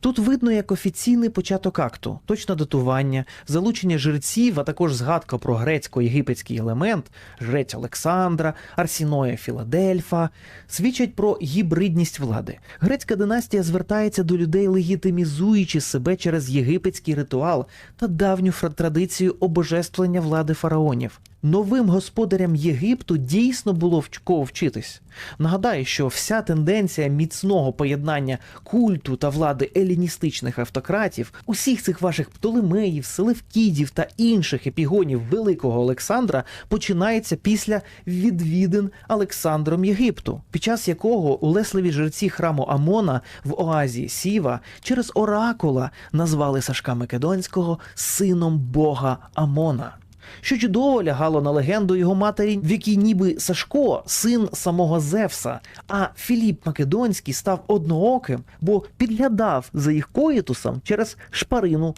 Тут видно як офіційний початок акту, точне датування, залучення жреців, а також згадка про грецько-єгипетський елемент, жрець Олександра, Арсіноя Філадельфа, свідчать про гібридність влади. Грецька династія звертається до людей, легітимізуючи себе через єгипетський ритуал та давню традицію обожествлення влади фараонів. Новим господарям Єгипту дійсно було в кого вчитись. Нагадаю, що вся тенденція міцного поєднання культу та влади еліністичних автократів, усіх цих ваших Птолемеїв, Селевкідів та інших епігонів Великого Олександра починається після відвідин Олександром Єгипту, під час якого улесливі жреці храму Амона в оазі Сіва через оракула назвали Сашка Македонського сином бога Амона. Що чудово лягало на легенду його матері, в якій ніби Сашко, син самого Зевса, а Філіп Македонський став однооким, бо підглядав за їх коїтусом через шпарину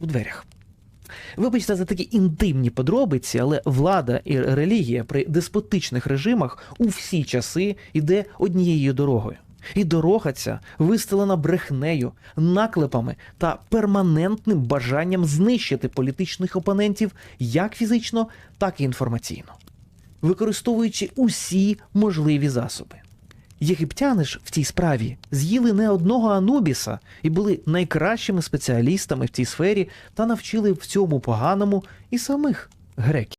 в дверях. Вибачте за такі інтимні подробиці, але влада і релігія при деспотичних режимах у всі часи йде однією дорогою. І дорога ця вистелена брехнею, наклепами та перманентним бажанням знищити політичних опонентів як фізично, так і інформаційно, використовуючи усі можливі засоби. Єгиптяни ж в цій справі з'їли не одного Анубіса і були найкращими спеціалістами в цій сфері та навчили в цьому поганому і самих греків.